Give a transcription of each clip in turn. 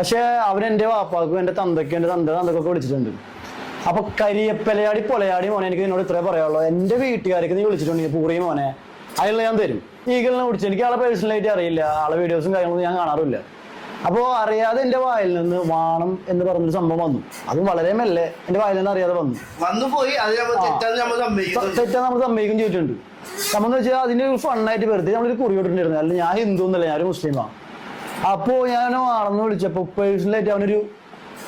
പക്ഷെ അവൻ എന്റെ വാപ്പാക്കും എന്റെ തന്തയ്ക്കും എന്റെ തന്ത തന്തക്കൊക്കെ വിളിച്ചിട്ടുണ്ട്. അപ്പൊ കരിയപ്പലയാടി പൊലയാടി മോനെ എനിക്ക് നിന്നോട് ഇത്രേ പറയാനുള്ളൂ. എന്റെ വീട്ടുകാർക്ക് നീ വിളിച്ചിട്ടുണ്ട് പൂറി മോനെ. അതിലുള്ള ഞാൻ തരും. ഈഗിളിനെ വിളിച്ചു എനിക്ക് ആളെ പേഴ്സണലായിട്ട് അറിയില്ല. ആളെ വീഡിയോസും കാര്യങ്ങളൊന്നും ഞാൻ കാണാറില്ല അപ്പോൾ അറിയാതെ എന്റെ വായിൽ നിന്ന് വാണം എന്ന് പറഞ്ഞൊരു സംഭവം വന്നു. അതും വളരെ മെല്ലെ എന്റെ വായിൽ നിന്ന് അറിയാതെ വന്നു. വന്നു പോയി. അത് നമ്മൾ സമ്മതിക്കും ചെയ്തിട്ടുണ്ട്. നമ്മൾ വെച്ചാൽ അതിന്റെ ഒരു ഫണ്ണായിട്ട് വെറുതെ നമ്മളൊരു കുറി വിട്ടിട്ടുണ്ടായിരുന്നു അല്ല ഞാൻ ഹിന്ദു എന്നല്ല ഞാനൊരു മുസ്ലിമാണ്. അപ്പോ ഞാൻ ആണെന്ന് വിളിച്ചപ്പോ പേഴ്സണലായിട്ട് അവനൊരു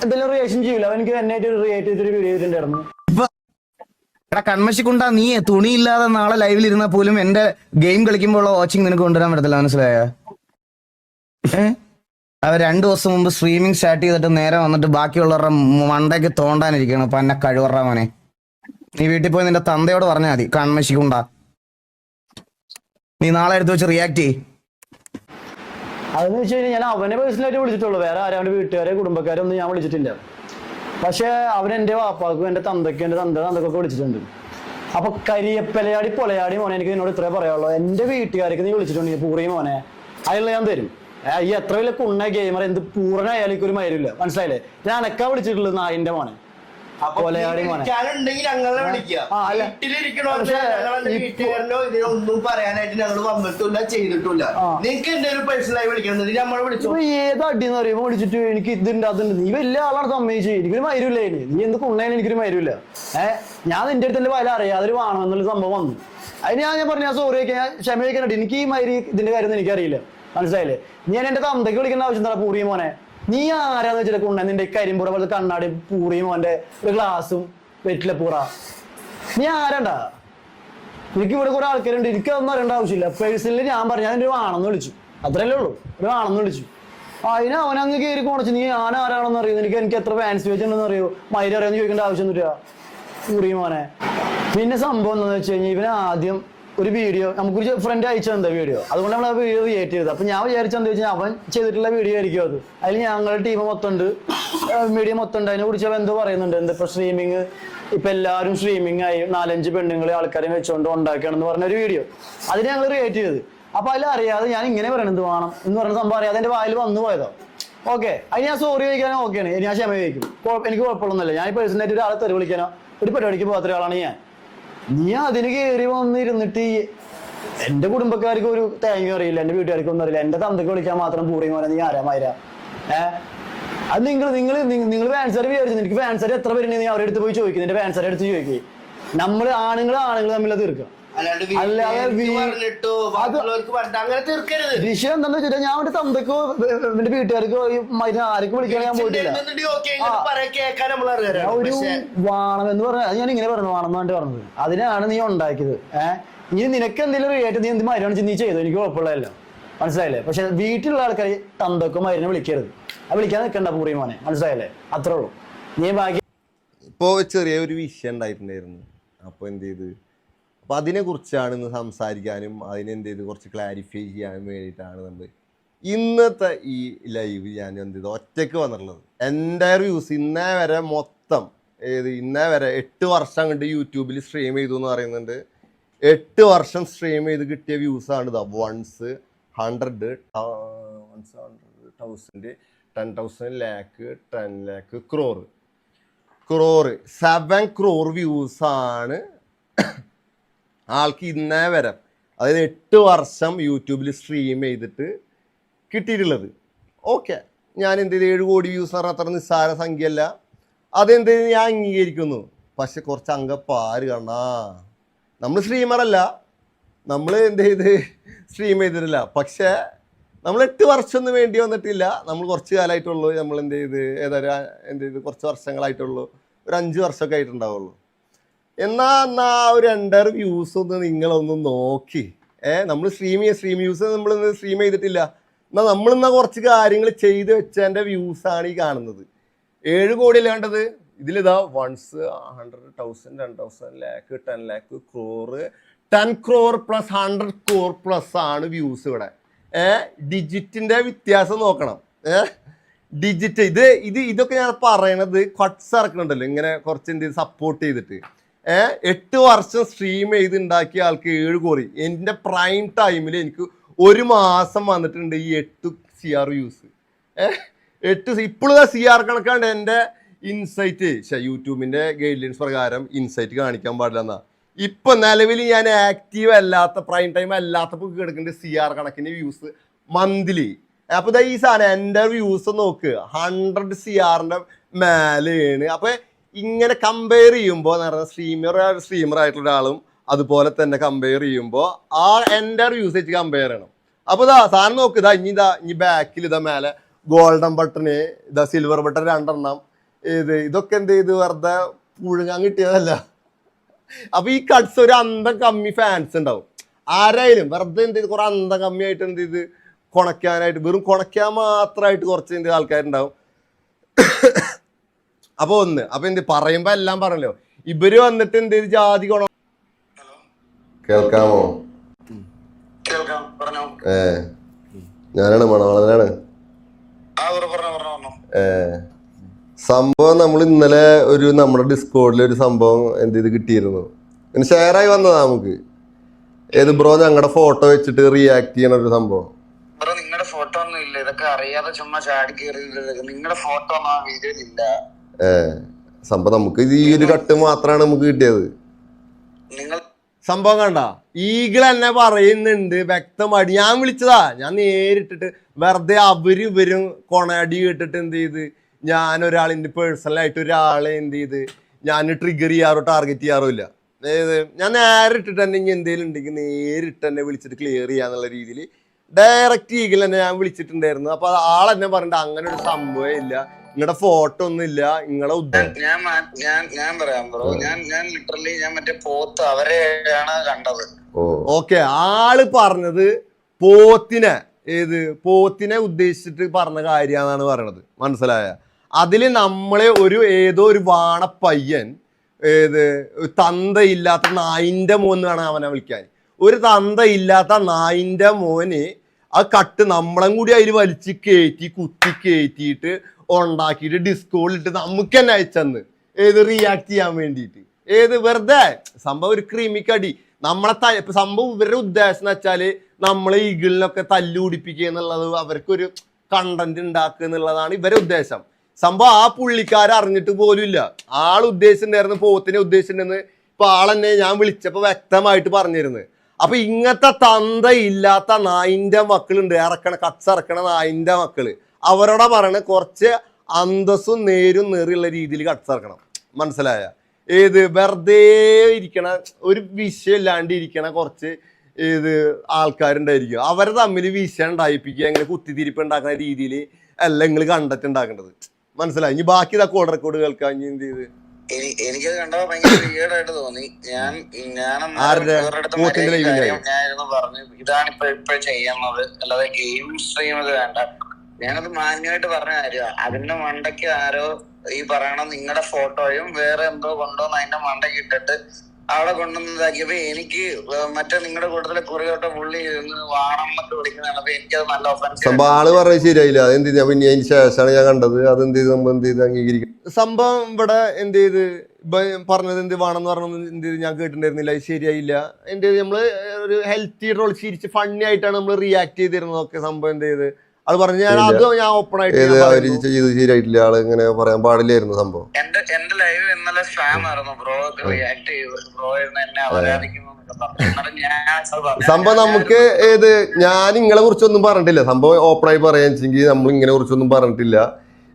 എന്തെങ്കിലും റിയാക്ഷൻ ചെയ്യില്ല അവനിക്ക് എന്നായിട്ട് റിയേറ്റ് ചെയ്തൊരു വീഡിയോ ചെയ്തിട്ടുണ്ടായിരുന്നു. എടാ കൺമശിക്കുണ്ടാ നീ തുണിയില്ലാതെ നാളെ ലൈവിൽ ഇരുന്നാ പോലും എന്റെ ഗെയിം കളിക്കുമ്പോൾ വാച്ചിങ് നിനക്ക് കൊണ്ടുവരാൻ പറ്റത്തില്ല മനസ്സിലായ? അവർ രണ്ടു ദിവസം മുമ്പ് സ്ട്രീമിംഗ് സ്റ്റാർട്ട് ചെയ്തിട്ട് നേരെ വന്നിട്ട് ബാക്കിയുള്ളവരുടെ മണ്ടയ്ക്ക് തോണ്ടാനിരിക്കണം അപ്പൊ എന്നെ കഴിവറ മോനെ. നീ വീട്ടിൽ പോയി നിന്റെ തന്തയോട് പറഞ്ഞാൽ മതി കൺമശിക്കുണ്ടാ. നീ നാളെ എടുത്ത് വെച്ച് റിയാക്ട് ചെയ് അതെന്ന് വെച്ച് കഴിഞ്ഞാൽ ഞാൻ അവനെ പേഴ്സണലായിട്ട് വിളിച്ചിട്ടുള്ളൂ. വേറെ ആരും അവന്റെ വീട്ടുകാരെ കുടുംബക്കാരെ ഒന്നും ഞാൻ വിളിച്ചിട്ടില്ല. പക്ഷേ അവൻ എന്റെ വാപ്പാക്കും എന്റെ തന്തയ്ക്കും എന്റെ തന്ത തന്തക്കൊക്കെ വിളിച്ചിട്ടുണ്ട്. അപ്പൊ കരിയപ്പലയാടി പൊലയാടി മോനെ എനിക്ക് നിന്നോട് ഇത്രേ പറയാനുള്ളൂ. എന്റെ വീട്ടുകാർക്ക് നീ വിളിച്ചിട്ടുണ്ട് പൂറി മോനെ അതിലുള്ള ഞാൻ തരും. ഈ എത്ര വലിയ കുണ്ണ ഗെയിമർ എന്ത് പൂർണ പൂർണമായാലും ഒരു മരുമില്ല മനസ്സിലായില്ലേ? ഞാൻ അനക്കാ വിളിച്ചിട്ടുള്ളത് നായിന്റെ മോനെ. അപ്പൊ കൊലയാളി മോനെ. വിളിക്കാനുണ്ടെങ്കിൽ ഞങ്ങളെ ഇതിനൊന്നും പറയാനായിട്ട് ഞങ്ങൾ വന്നിട്ടില്ല ചെയ്തിട്ടില്ല. പേഴ്സണലായി വിളിച്ചു? ഏത് അടിയെന്ന് പറയുമ്പോ വിളിച്ചിട്ട് എനിക്ക് ഇതുണ്ട് അതുണ്ട് നീ വലിയ ആളാണ് സമ്മതിച്ചു. എനിക്കൊരു മരുമില്ല നീ എന്ത് കൊണ്ടായാലും എനിക്കൊരു മരുമില്ല ഏഹ് ഞാൻ നിന്റെ അടുത്ത് എന്റെ വല ഒരു വാണമെന്നുള്ള സംഭവം വന്നു. അതിന് ഞാൻ ഞാൻ പറഞ്ഞ സോറി ഞാൻ ക്ഷമ എനിക്ക് ഈ മരി ഇതിന്റെ കാര്യം എനിക്കറിയില്ല. മനസ്സിലായില്ലേ? ഞാൻ എന്റെ തന്തയ്ക്ക് വിളിക്കേണ്ട ആവശ്യം എന്താ? പൂറിയ മോനെ. നീ ആരാന്ന് വെച്ചിട്ട് നിന്റെ കരിമ്പുറ പോലത്തെ കണ്ണാടി പൂറിയും അവന്റെ ഒരു ഗ്ലാസും വെറ്റിലെ പൂറ. നീ ആരണ്ടാ? എനിക്ക് ഇവിടെ കുറെ ആൾക്കാരുണ്ട്. എനിക്ക് അതൊന്നും അറിയേണ്ട ആവശ്യമില്ല. പേഴ്സണലി ഞാൻ പറഞ്ഞു ഞാൻ ഒരു ആണെന്ന് വിളിച്ചു. അത്രയല്ലേ ഉള്ളൂ. ഒരു ആണെന്ന് വിളിച്ചു. അതിന് അവനങ്ങ് കയറി കൊണച്ചു നീ ഞാൻ ആരാണെന്ന് അറിയുന്നു എനിക്ക് എനിക്ക് എത്ര ഫാൻസ് വെച്ചിട്ടുണ്ടെന്ന് അറിയോ? മൈര അറിയാന്ന് ചോദിക്കേണ്ട ആവശ്യമൊന്നുമില്ല. പൂറിയും മോനെ പിന്നെ സംഭവം എന്താണെന്ന് വെച്ച് കഴിഞ്ഞാൽ ഇവനാദ്യം ആദ്യം ഒരു വീഡിയോ നമുക്കൊരു ഫ്രണ്ട് അയച്ചതെന്താ വീഡിയോ അതുകൊണ്ട് നമ്മൾ ആ വീഡിയോ ക്രിയേറ്റ് ചെയ്തത്. അപ്പൊ ഞാൻ വിചാരിച്ചെന്താ വെച്ചാൽ അവൻ ചെയ്തിട്ടുള്ള വീഡിയോ ആയിരിക്കും അത്. അതിൽ ഞങ്ങളുടെ ടീം മൊത്തം ഉണ്ട് മീഡിയ മൊത്തം ഉണ്ട് അതിനെ കുറിച്ച് എന്തോ പറയുന്നുണ്ട്. എന്താ ഇപ്പൊ സ്ട്രീമിങ് ഇപ്പൊ എല്ലാവരും സ്ട്രീമിംഗ് ആയി. നാലഞ്ച് പെണ്ണുങ്ങളെ ആൾക്കാരെ വെച്ചുകൊണ്ട് ഉണ്ടാക്കുകയാണെന്ന് പറഞ്ഞ ഒരു വീഡിയോ അതിനെ ഞങ്ങൾ ക്രിയേറ്റ് ചെയ്ത് അപ്പൊ അതിൽ അറിയാതെ ഞാൻ ഇങ്ങനെ പറയണത് വേണം എന്ന് പറഞ്ഞ സംഭവം അറിയാതെ എന്റെ വായിൽ വന്നു പോയതോ. ഓക്കെ അതിന് ഞാൻ സോറി ചോദിക്കാനോ ഓക്കെയാണ് ഞാൻ ക്ഷമ ചോദിക്കും. എനിക്ക് കുഴപ്പമൊന്നുമില്ല. ഞാൻ പേഴ്സണായിട്ട് ഒരാളെ തെറി വിളിക്കാനോ ഒരു പരിപാടിക്ക് പോകാത്ത ഒരാളാണ് ഞാൻ. നീ അതിന് കയറി വന്നിരുന്നിട്ട് എന്റെ കുടുംബക്കാർക്ക് ഒരു തേങ്ങ അറിയില്ല എന്റെ വീട്ടുകാർക്ക് ഒന്നും അറിയില്ല. എന്റെ തന്തക്ക് വിളിക്കാൻ മാത്രം പൂറി മോനെ നീ ആരാ മൈര? ഏഹ് അത് നിങ്ങൾ നിങ്ങൾ നിങ്ങൾ ഫാൻസർ വിചാരിച്ചു എനിക്ക് ഫാൻസർ എത്ര പേരുണ്ട് നീ അവരുടെ അടുത്ത് പോയി ചോദിക്കും. നിന്റെ ഫാൻസർ അടുത്ത് ചോദിക്കേ. നമ്മൾ ആണുങ്ങൾ ആണുങ്ങൾ തമ്മിൽ തീർക്കാം. വിഷയം എന്താണെന്ന് വെച്ചാൽ ഞാൻ എന്റെ തന്തക്കോ എന്റെ വീട്ടുകാർക്കോ ആർക്കും വിളിക്കാൻ ഞാൻ പോയിട്ടില്ല. ഒരു വാണം എന്ന് പറഞ്ഞ ഞാൻ ഇങ്ങനെ പറഞ്ഞു വാണം എന്നാണ് പറഞ്ഞത്. അതിനാണ് നീ ഉണ്ടാക്കിയത്. ഏഹ് ഇനി നിനക്ക് എന്തെങ്കിലും റിയേറ്റ് നീ എന്ത് മരുന്ന് നീ ചെയ്തു? എനിക്ക് കുഴപ്പമുള്ളതല്ല മനസ്സിലായില്ലേ? പക്ഷെ വീട്ടിലുള്ള ആൾക്കാർ തന്തക്കോ മരുന്ന് വിളിക്കരുത്. അത് വിളിക്കാൻ നിൽക്കണ്ട പൂറി മോനെ. മനസ്സിലായില്ലേ? അത്രേ ഉള്ളൂ. നീ ബാക്കി ഇപ്പോൾ ചെറിയ ഒരു വിഷയം ഉണ്ടായിട്ടുണ്ടായിരുന്നു. അപ്പോൾ എന്ത് ചെയ്ത്? അപ്പോൾ അതിനെക്കുറിച്ചാണ് ഇന്ന് സംസാരിക്കാനും അതിനെന്ത് ചെയ്ത് കുറച്ച് ക്ലാരിഫൈ ചെയ്യാനും വേണ്ടിയിട്ടാണ് നമ്മൾ ഇന്നത്തെ ഈ ലൈവ് ഞാൻ എന്ത് ചെയ്തു ഒറ്റയ്ക്ക് വന്നിട്ടുള്ളത്. എന്റെ വ്യൂസ് ഇന്നേ വരെ മൊത്തം ഏത് ഇന്നേ വരെ എട്ട് വർഷം കണ്ട് യൂട്യൂബിൽ സ്ട്രീം ചെയ്തു എന്ന് പറയുന്നുണ്ട്. എട്ട് വർഷം സ്ട്രീം ചെയ്ത് കിട്ടിയ വ്യൂസാണ് ഇതാ ones hundred ones thousand ten thousand lakh ten lakh crore crore seven crore വ്യൂസാണ് ആൾക്ക് ഇന്നേ വരെ അതായത് എട്ട് വർഷം യൂട്യൂബിൽ സ്ട്രീം ചെയ്തിട്ട് കിട്ടിയിട്ടുള്ളത്. ഓക്കെ ഞാൻ എന്ത് ചെയ്ത്? ഏഴ് കോടി വ്യൂസ് പറഞ്ഞാൽ അത്ര നിസ്സാര സംഖ്യയല്ല. അതെന്ത് ഞാൻ അംഗീകരിക്കുന്നു. പക്ഷെ കുറച്ച് അങ്കപ്പാര് കണ്ണാ നമ്മൾ സ്ട്രീമറല്ല നമ്മൾ എന്ത് ചെയ്ത്? സ്ട്രീം ചെയ്തിട്ടില്ല. പക്ഷേ നമ്മൾ എട്ട് വർഷമൊന്നും വേണ്ടി വന്നിട്ടില്ല. നമ്മൾ കുറച്ച് കാലമായിട്ടുള്ളൂ നമ്മൾ എന്ത് ചെയ്ത്? ഏതൊരു എന്ത് ചെയ്ത്? കുറച്ച് വർഷങ്ങളായിട്ടുള്ളൂ. ഒരു അഞ്ച് വർഷമൊക്കെ ആയിട്ടുണ്ടാവുള്ളൂ. എന്നാ എന്നാ ഒരു രണ്ടര വ്യൂസ് ഒന്ന് നിങ്ങളൊന്ന് നോക്കി. ഏ നമ്മൾ സ്ട്രീം ചെയ്യുക സ്ട്രീം വ്യൂസ് നമ്മൾ സ്ട്രീം ചെയ്തിട്ടില്ല. എന്നാൽ നമ്മളിന്നാ കുറച്ച് കാര്യങ്ങൾ ചെയ്ത് വെച്ചതിന്റെ വ്യൂസാണ് ഈ കാണുന്നത്. ഏഴ് കോടി അല്ലാണ്ടത് ഇതിലിതാ ones hundred thousand ten thousand lakh ten lakh crore ten crore plus hundred crore plus ആണ് വ്യൂസ് ഇവിടെ. ഏ ഡിജിറ്റിന്റെ വ്യത്യാസം നോക്കണം. ഏ ഡിജിറ്റ് ഇത് ഇത് ഇതൊക്കെ ഞാൻ പറയണത് കട്ട്സ് ഇറക്കണുണ്ടല്ലോ. ഇങ്ങനെ കുറച്ച് എന്ത് സപ്പോർട്ട് ചെയ്തിട്ട്. എട്ട് വർഷം സ്ട്രീം ചെയ്ത് ഉണ്ടാക്കിയ ആൾക്ക് ഏഴ് കോറി എന്റെ പ്രൈം ടൈമിൽ എനിക്ക് ഒരു മാസം വന്നിട്ടുണ്ട് ഈ എട്ട് സി ആർ യൂസ് ഏഹ് എട്ട് ഇപ്പോഴും സി ആർ കണക്കാണ്ട് എന്റെ ഇൻസൈറ്റ് യൂട്യൂബിന്റെ ഗൈഡ് ലൈൻസ് പ്രകാരം ഇൻസൈറ്റ് കാണിക്കാൻ പാടില്ല എന്നാ ഇപ്പൊ നിലവിൽ ഞാൻ ആക്റ്റീവ് അല്ലാത്ത പ്രൈം ടൈം അല്ലാത്തപ്പോൾ കിടക്കേണ്ട സി ആർ കണക്കിന് വ്യൂസ് മന്ത്ലി അപ്പൊ ദാ ഈ സാധനം എന്റെ വ്യൂസ് നോക്ക്. ഹൺഡ്രഡ് സി ആറിന്റെ മേലെയാണ്. അപ്പൊ ഇങ്ങനെ കമ്പയർ ചെയ്യുമ്പോൾ സ്ട്രീമർ സ്ട്രീമർ ആയിട്ടുള്ള ആളും അതുപോലെ തന്നെ കമ്പയർ ചെയ്യുമ്പോൾ ആ എന്റെ യൂസേജ് കമ്പയർ ചെയ്യണം. അപ്പോൾ ഇതാ സാധനം നോക്ക് ഇതാ ഇനി ഇതാ ഇനി ബാക്കിൽ ഇതാ മേലെ ഗോൾഡൻ ബട്ടണ് ഇതാ സിൽവർ ബട്ടൺ രണ്ടെണ്ണം ഇത് ഇതൊക്കെ എന്ത് ചെയ്ത് വെറുതെ പുഴുങ്ങാൻ കിട്ടിയതല്ല. അപ്പൊ ഈ കട്ട്സ് ഒരു അന്തം കമ്മി ഫാൻസ് ഉണ്ടാവും. ആരായാലും വെറുതെ എന്ത് ചെയ്ത് കുറെ അന്തം കമ്മിയായിട്ട് എന്ത് ചെയ്ത് കുണയ്ക്കാനായിട്ട് വെറും കുണയ്ക്കാൻ മാത്രമായിട്ട് കുറച്ച് എന്ത് ആൾക്കാരുണ്ടാവും. അപ്പൊ ഒന്ന് അപ്പൊ എന്ത് പറയുമ്പോ എല്ലാം പറഞ്ഞല്ലോ. ഇവർ വന്നിട്ട് എന്ത് ജാതി കൊണ കേൾക്കാമോ? കേൾക്കാം പറഞ്ഞോ. ഏ ഞാനാണ് മണവാളനാണ്. ആ പറ പറഞ്ഞോ പറഞ്ഞോ പറഞ്ഞോ. ഏ സംഭവം നമ്മൾ ഇന്നലെ ഒരു നമ്മുടെ ഡിസ്കോഡിൽ ഒരു സംഭവം എന്ത് ചെയ്ത് കിട്ടിയിരുന്നു. പിന്നെ ഷെയർ ആയി വന്നതാ നമുക്ക്. ഏത് ബ്രോ ഞങ്ങളുടെ ഫോട്ടോ വെച്ചിട്ട് റിയാക്ട് ചെയ്യണ ഒരു സംഭവം. ബ്രോ നിങ്ങളുടെ ഫോട്ടോ ഒന്നും ഇല്ല. ഇതൊക്കെ അറിയാതെ ചുമ്മാ ചാടി കയറി നിങ്ങളുടെ ഫോട്ടോ ഒന്നും ആ വീഡിയോയിൽ ഇല്ല. സംഭവം നമുക്ക് ഇത് ഈ ഒരു കട്ട് മാത്രമാണ് നമുക്ക് കിട്ടിയത്. നിങ്ങൾ സംഭവം കണ്ട. ഈഗിൾ എന്നെ പറയുന്നുണ്ട് വ്യക്തമായിട്ട്. ഞാൻ വിളിച്ചതാ. ഞാൻ നേരിട്ടിട്ട് വെറുതെ അവർ ഇവരും കൊണയടി കേട്ടിട്ട് എന്ത് ചെയ്ത്? ഞാൻ ഒരാളിന്റെ പേഴ്സണലായിട്ട് ഒരാളെ എന്ത് ചെയ്ത്? ഞാൻ ട്രിഗർ ചെയ്യാറോ ടാർഗറ്റ് ചെയ്യാറോ ഇല്ല. അതായത് ഞാൻ നേരിട്ടിട്ട് തന്നെ ഇനി എന്തെങ്കിലും ഉണ്ടെങ്കിൽ നേരിട്ട് തന്നെ വിളിച്ചിട്ട് ക്ലിയർ ചെയ്യാന്നുള്ള രീതിയിൽ ഡയറക്റ്റ് ഈഗിൾ തന്നെ ഞാൻ വിളിച്ചിട്ടുണ്ടായിരുന്നു. അപ്പൊ ആളെന്നെ പറഞ്ഞിട്ട് അങ്ങനെ ഒരു സംഭവം ഇല്ല. നിങ്ങളുടെ ഫോട്ടോ ഒന്നും ഇല്ല നിങ്ങളെ ഉദ്ദേശം ഞാൻ ഞാൻ ഞാൻ പറയാം ബ്രോ ഞാൻ ഞാൻ ലിറ്ററലി ഞാൻ മറ്റേ പോത്ത് അവരെയാണ് കണ്ടത്. ഓക്കെ ആൾ പറഞ്ഞത് പോത്തിനെ ഏത്? പോത്തിനെ ഉദ്ദേശിച്ചിട്ട് പറഞ്ഞ കാര്യമാണെന്നാണ് പറയണത്. മനസ്സിലായ? അതിൽ നമ്മളെ ഒരു ഏതോ ഒരു വാണ പയ്യൻ ഏത് തന്തയില്ലാത്ത നായിന്റെ മോൻ എന്ന് വേണം അവനെ വിളിക്കാൻ. ഒരു തന്തയില്ലാത്ത നായിന്റെ മോന് ആ കട്ട് നമ്മളും കൂടി അതിൽ വലിച്ച് കയറ്റി കുത്തി കയറ്റിയിട്ട് ഉണ്ടാക്കിയിട്ട് ഡിസ്കോളിട്ട് നമുക്ക് തന്നെ അയച്ചെന്ന്. ഏത് റിയാക്ട് ചെയ്യാൻ വേണ്ടിയിട്ട്. ഏത് വെറുതെ? സംഭവം ഒരു ക്രിമിക്കടി. നമ്മളെ ത സംഭവം ഇവരുടെ ഉദ്ദേശം എന്ന് വെച്ചാൽ നമ്മളെ ഈഗിളിനൊക്കെ തല്ലു പിടിപ്പിക്കുക എന്നുള്ളത് അവർക്കൊരു കണ്ടന്റ് ഉണ്ടാക്കുക എന്നുള്ളതാണ് ഇവരുടെ ഉദ്ദേശം. സംഭവം ആ പുള്ളിക്കാരെ അറിഞ്ഞിട്ട് പോലും ഇല്ല. ആൾ ഉദ്ദേശിച്ചിട്ടുണ്ടായിരുന്നു പോത്തിനെ ഉദ്ദേശിച്ചിട്ടുണ്ടെന്ന് ഇപ്പൊ ആളെന്നെ ഞാൻ വിളിച്ചപ്പോൾ വ്യക്തമായിട്ട് പറഞ്ഞിരുന്നു. അപ്പൊ ഇങ്ങനത്തെ തന്ത ഇല്ലാത്ത നായിന്റെ മക്കളുണ്ട്. ഇറക്കണ കച്ച ഇറക്കണ നായിന്റെ മക്കൾ. അവരോടെ പറയണ കുറച്ച് അന്തസ്സും നേരും നേറിയുള്ള രീതിയിൽ കച്ചറക്കണം മനസ്സിലായ? ഏത് വെറുതെ ഇരിക്കണ ഒരു വിഷയം ഇല്ലാണ്ട് ഇരിക്കണ കുറച്ച് ഏത് ആൾക്കാരുണ്ടായിരിക്കും. അവരെ തമ്മിൽ വിഷയം ഉണ്ടായിപ്പിക്കുക അങ്ങനെ കുത്തിത്തിരിപ്പ് ഉണ്ടാക്കുന്ന രീതിയിൽ അല്ല നിങ്ങൾ കണ്ടറ്റ് ഉണ്ടാക്കേണ്ടത്. മനസ്സിലായി? ഇനി ബാക്കി ഇതാ കോഡ് റെക്കോർഡ് കേൾക്കാൻ ഇനി എന്ത് ചെയ്ത്? എനിക്കത് കണ്ടപ്പോ ഭയങ്കര വീടായിട്ട് തോന്നി. ഞാൻ ഞാനിരുന്നു പറഞ്ഞു. ഇതാണ് ഇപ്പൊ ഇപ്പൊ ചെയ്യുന്നത്. അല്ലാതെ ഗെയിം സ്ട്രീം ഇത് വേണ്ട. ഞാനത് മാന്യമായിട്ട് പറഞ്ഞ കാര്യമാണ് അതിന്റെ മണ്ടയ്ക്ക് ആരോ ഈ പറയണ നിങ്ങളുടെ ഫോട്ടോയും വേറെ എന്തോ കൊണ്ടോന്ന് അതിന്റെ മണ്ടയ്ക്ക് ഇട്ടിട്ട് അവിടെ കൊണ്ടുവന്നതാക്കിയപ്പോ എനിക്ക് മറ്റേ നിങ്ങളുടെ കൂട്ടത്തിലെ കുറിയോട്ട പുള്ളി വാണം എന്നൊക്കെ വിളിക്കുന്നതാണ്. അപ്പൊ എനിക്കത് നല്ല ഒഫൻസ് സംഭവം ആൾ പറഞ്ഞത് ശരിയായില്ല. അതെന്ത് ചെയ്ത്? പിന്നെ അതിന് ശേഷമാണ് ഞാൻ കണ്ടത്. അതെന്ത് ചെയ്ത്? നമ്മൾ എന്ത് ചെയ്ത്? അംഗീകരിക്കും സംഭവം ഇവിടെ എന്ത് ചെയ്ത്? പറഞ്ഞത് എന്ത് വേണമെന്ന് പറഞ്ഞത് എന്ത് ചെയ്ത്? ഞാൻ കേട്ടിട്ടുണ്ടായിരുന്നില്ല. അത് ശരിയായില്ല. എന്ത് ചെയ്ത്? നമ്മൾ ഒരു ഹെൽത്തി റോൾ ചിരിച്ച് ഫണ്ണി ആയിട്ടാണ് നമ്മൾ റിയാക്ട് ചെയ്തിരുന്നതൊക്കെ സംഭവം എന്ത് ചെയ്ത്? അത് പറഞ്ഞു ഞാൻ അത് ഞാൻ ഓപ്പൺ ആയിട്ട്. ചെയ്ത് ശരിയായിട്ടില്ല. ആൾ ഇങ്ങനെ പറയാൻ പാടില്ലായിരുന്നു സംഭവം. എന്റെ എന്റെ ലൈവ് ഇന്നലെ സ്പാം ആയിരുന്നു. ബ്രോ റിയാക്ട് ചെയ്തു. ബ്രോ എന്നെ അവരാധിക്കുന്നു. സംഭവം നമുക്ക് ഏത് ഞാൻ നിങ്ങളെ കുറിച്ചൊന്നും പറഞ്ഞിട്ടില്ല. സംഭവം ഓപ്പൺ ആയി പറയാന്ന് വെച്ചെങ്കിൽ നമ്മൾ ഇങ്ങനെ കുറിച്ചൊന്നും പറഞ്ഞിട്ടില്ല.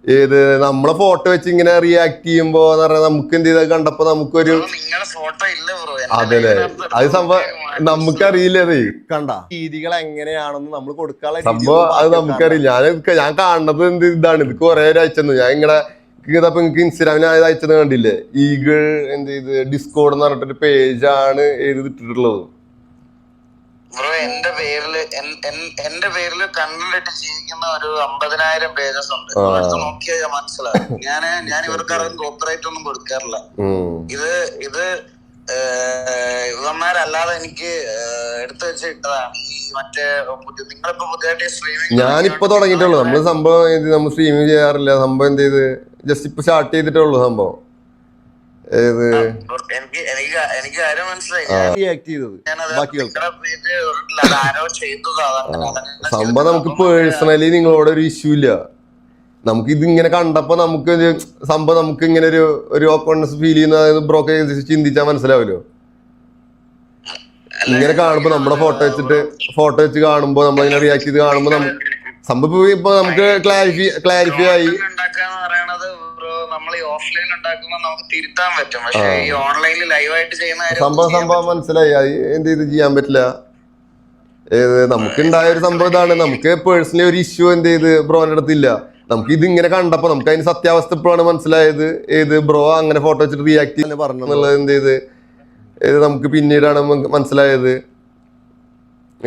ഏത് നമ്മളെ ഫോട്ടോ വെച്ച് ഇങ്ങനെ റിയാക്ട് ചെയ്യുമ്പോ എന്ന് പറഞ്ഞാൽ നമുക്ക് എന്ത് ചെയ്താൽ കണ്ടപ്പോ നമുക്കൊരു അതെ നിങ്ങളുടെ ഫോട്ടോ ഇല്ല ബ്രോ അതെല്ലേ? അത് സംഭവം നമുക്കറിയില്ല കണ്ട. രീതികൾ എങ്ങനെയാണെന്ന് നമ്മൾ കൊടുക്കാനുള്ള സംഭവം അത് നമുക്കറിയില്ല. ഞാൻ ഞാൻ കാണുന്നത് എന്ത് ഇതാണ്? ഇത് കൊറേ അയച്ചെന്ന്. ഞാൻ ഇങ്ങനെ ഇതപ്പൊ നിങ്ങൾക്ക് ഇൻസ്റ്റാഗ്രാമിൽ അത് അയച്ചത് കണ്ടില്ലേ? ഈഗിൾ എന്ത് ചെയ്ത് ഡിസ്കോഡ് എന്ന് പറഞ്ഞിട്ടൊരു പേജാണ് എഴുതിട്ടിട്ടുള്ളത്. ബ്രോ എന്റെ പേരിൽ എന്റെ പേരിൽ ജീവിക്കുന്ന ഒരു അമ്പതിനായിരം പേജസ് ഉണ്ട്. ആ. എടുത്ത് നോക്കിയാൽ ഞാൻ മനസ്സിലാവും. ഞാൻ ഇവർക്ക് അറിയാൻ കോപ്പറേറ്റ് ഒന്നും കൊടുക്കാറില്ല. ഇത് ഇത് ഇവന്മാരല്ലാതെ എനിക്ക് എടുത്തു വെച്ച് ഇട്ടതാണ് ഈ മറ്റേ പുതിയ നിങ്ങളിപ്പോ പുതിയതായിട്ട് സ്ട്രീമിംഗ് ഞാനിപ്പോ തുടങ്ങിയിട്ടുള്ളൂ. നമ്മൾ സംഭവം ഇത് നമ്മൾ സ്ട്രീമിങ് ചെയ്യാറില്ല. സംഭവം എന്ത് ചെയ്ത്? ജസ്റ്റ് ഇപ്പൊ സ്റ്റാർട്ട് ചെയ്തിട്ടുള്ളൂ സംഭവം. ഏത്? എനിക്ക് എനിക്ക് എനിക്ക് കാര്യം മനസ്സിലായി. റിയാക്ട് ചെയ്തത്. ആരോ ചെയ്തതാ. സംഭവം നമുക്ക് പേഴ്സണലി നിങ്ങളോട് ഒരു ഇഷ്യൂ ഇല്ല. നമുക്ക് ഇതിങ്ങനെ ഇങ്ങനെ കണ്ടപ്പോ നമുക്ക് സംഭവം നമുക്ക് ഇങ്ങനെ ഒരു ഒരു ഓക്കോൺസ് ഫീൽ ചെയ്യുന്ന ബ്രോക്ക് ചിന്തിച്ചാൽ മനസ്സിലാവല്ലോ ഇങ്ങനെ കാണുമ്പോ നമ്മുടെ ഫോട്ടോ വെച്ചിട്ട് ഫോട്ടോ വെച്ച് കാണുമ്പോ നമ്മളിങ്ങനെ റിയാക്ട് ചെയ്ത് കാണുമ്പോ നമ്മ സംഭവം ഇപ്പൊ നമുക്ക് ക്ലാരിഫി ക്ലാരിഫൈ ആയി. നമ്മൾ സംഭവം സംഭവം മനസ്സിലായി. അത് എന്ത് ചെയ്ത് ചെയ്യാൻ പറ്റില്ല. ഏത് നമുക്ക് ഉണ്ടായ ഒരു സംഭവം ഇതാണ്. നമുക്ക് പേഴ്സണലി ഒരു ഇഷ്യൂ എന്ത് ചെയ്ത് ബ്രോന്റെ അടുത്തില്ല നമുക്ക് ഇത് ഇങ്ങനെ കണ്ടപ്പോ നമുക്ക് അതിന് സത്യാവസ്ഥ ഇപ്പോഴാണ് മനസ്സിലായത്. ഏത് ബ്രോ അങ്ങനെ ഫോട്ടോ വെച്ചിട്ട് റിയാക്ട് ചെയ്യാൻ പറഞ്ഞു എന്നുള്ളത് എന്ത് ചെയ്ത്? ഏത് നമുക്ക് പിന്നീടാണ് മനസ്സിലായത്.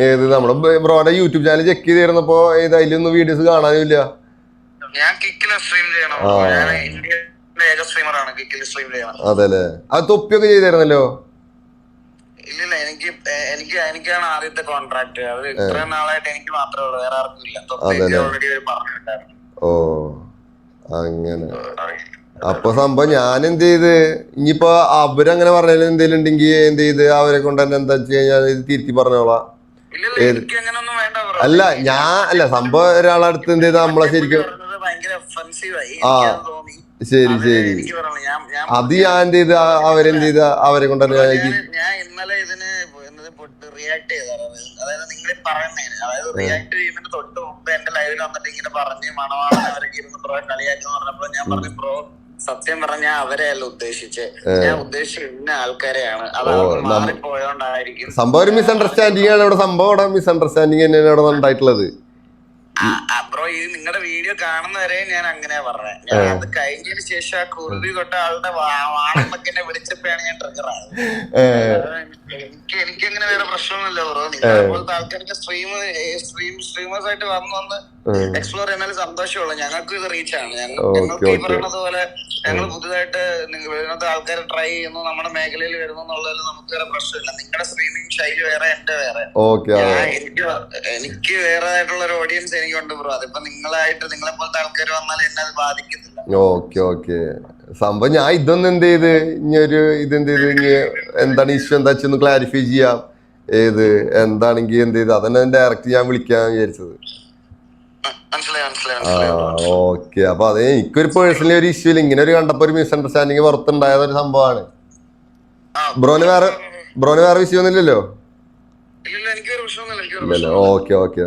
ഏത് നമ്മുടെ ബ്രോയുടെ യൂട്യൂബ് ചാനൽ ചെക്ക് ചെയ്തിരുന്നപ്പോ ഏത് അതിലൊന്നും വീഡിയോസ് കാണാനില്ല. അതെല്ലേ. അത് തൊപ്പിയൊക്കെ ചെയ്തായിരുന്നല്ലോ ഇല്ലില്ല എനിക്ക് എനിക്ക് എനിക്കാണ് ആദ്യത്തെ കോൺട്രാക്ട് അത് ഇത്രയും നാളായിട്ട് എനിക്ക് മാത്രമേ ഉള്ളൂ. വേറെ ആർക്കും ഇല്ല? ഓൾറെഡി പറഞ്ഞിട്ടുണ്ടായിരുന്നു. ഓ അങ്ങനെ. അപ്പൊ സംഭവം ഞാൻ എന്ത് ചെയ്ത് ഇനിയിപ്പോ അവരങ്ങനെ പറഞ്ഞാലും എന്തെങ്കിലും ഉണ്ടെങ്കിൽ എന്ത് ചെയ്ത് അവരെ കൊണ്ട് തന്നെ എന്താ വെച്ച് കഴിഞ്ഞാൽ ഇത് തിരുത്തി പറഞ്ഞോളാം. അല്ല ഞാൻ അല്ല സംഭവം ഒരാളടുത്ത് എന്ത് ചെയ്ത്? നമ്മളെ ശരിക്കും ആ. ശരി ശരി. അത് ഞാൻ എന്ത് ചെയ്ത? അവരെന്ത് ചെയ്ത? അവരെ കൊണ്ട് തന്നെ ഞാൻ ഇന്നലെ ഇതിന് റിയാക്ട് അതായത് പറയുന്നതിന്. അതായത് റിയാക്ട് ചെയ്യുന്നതിന് തൊട്ട് മുമ്പ് എന്റെ ലൈവിൽ വന്നിട്ട് ഇങ്ങനെ പറഞ്ഞ് മണവാളൻ അവരൊക്കെ ഇരുന്ന് ബ്രോ ഞാൻ പറഞ്ഞു ബ്രോ സത്യം പറഞ്ഞ അവരെയല്ല ഉദ്ദേശിച്ച്. ഞാൻ ഉദ്ദേശിച്ച ഇന്ന ആൾക്കാരെയാണ്. അതാണ് മാറിപ്പോയോണ്ടായിരിക്കും. സംഭവം ഒരു മിസ്അണ്ടർസ്റ്റാൻഡിങ് ആണ് ഇവിടെ. സംഭവം ഇവിടെ മിസ്അണ്ടർസ്റ്റാൻഡിങ് തന്നെയാണ് ഇവിടെ ഉണ്ടായിട്ടുള്ളത്. ബ്രോ ഈ നിങ്ങളുടെ വീഡിയോ കാണുന്നവരെ ഞാൻ അങ്ങനെ പറഞ്ഞത് ഞാൻ അത് കഴിഞ്ഞതിന് ശേഷം ആ കുറുവി തൊട്ട ആളുടെ വാണെന്നൊക്കെ എന്നെ വിളിച്ചപ്പോഴാണ് ഞാൻ ട്രിഗർ ആയത്. എനിക്ക് എനിക്ക് അങ്ങനെ വേറെ പ്രശ്നമൊന്നുമില്ല ബ്രോ. നിങ്ങളെ പോലത്തെ ആൾക്കാർക്ക് സ്ട്രീം സ്ട്രീം സ്ട്രീമേഴ്സ് ആയിട്ട് വന്നു വന്ന് എക്സ്പ്ലോർ ചെയ്യുന്നതിൽ സന്തോഷമുള്ളൂ. ഞങ്ങൾക്ക് ഇത് റീച്ച് ആണ്. ഞങ്ങൾക്ക് ഈ പറയുന്നത് പോലെ ഞങ്ങൾ പുതുതായിട്ട് വരുന്നത് ആൾക്കാർ ട്രൈ ചെയ്യുന്നു. നമ്മുടെ മേഖലയിൽ വരുന്നു എന്നുള്ളതിൽ നമുക്ക് വേറെ പ്രശ്നമില്ല. നിങ്ങളുടെ സ്ട്രീമിംഗ് ശൈലി വേറെ എന്റെ വേറെ. എനിക്ക് എനിക്ക് വേറെ ആയിട്ടുള്ള ഒരു ഓഡിയൻസ് എനിക്കുണ്ട് ബ്രോ അതിപ്പോ നിങ്ങളായിട്ട് നിങ്ങളെ പോലത്തെ ആൾക്കാർ വന്നാൽ എന്നെ അത് ബാധിക്കുന്നില്ല ഓക്കെ ഓക്കെ സംഭവം ഞാൻ ഇതൊന്നും എന്ത് ചെയ്ത്? ഇനി ഒരു ഇതെന്ത് ചെയ്ത്? ഇനി എന്താണ് ഇഷ്യൂ എന്താ വെച്ചൊന്ന് ക്ലാരിഫൈ ചെയ്യാം. ഏത്? എന്താണെങ്കിൽ എന്ത് ചെയ്ത്? അതന്നെ ഡയറക്റ്റ് ഞാൻ വിളിക്കാൻ വിചാരിച്ചത്. ആ ഓക്കെ അപ്പൊ അത് എനിക്കൊരു പേഴ്സണലി ഒരു ഇഷ്യൂ ഇല്ല. ഇങ്ങനെ ഒരു കണ്ടപ്പോ ഒരു മിസ്അണ്ടർസ്റ്റാൻഡിങ് പുറത്തുണ്ടായത് ഒരു സംഭവമാണ് ബ്രോന് വേറെ ബ്രോന് വേറെ വിഷയമൊന്നുമില്ലല്ലോ ഇല്ലില്ല ഓക്കെ ഓക്കെ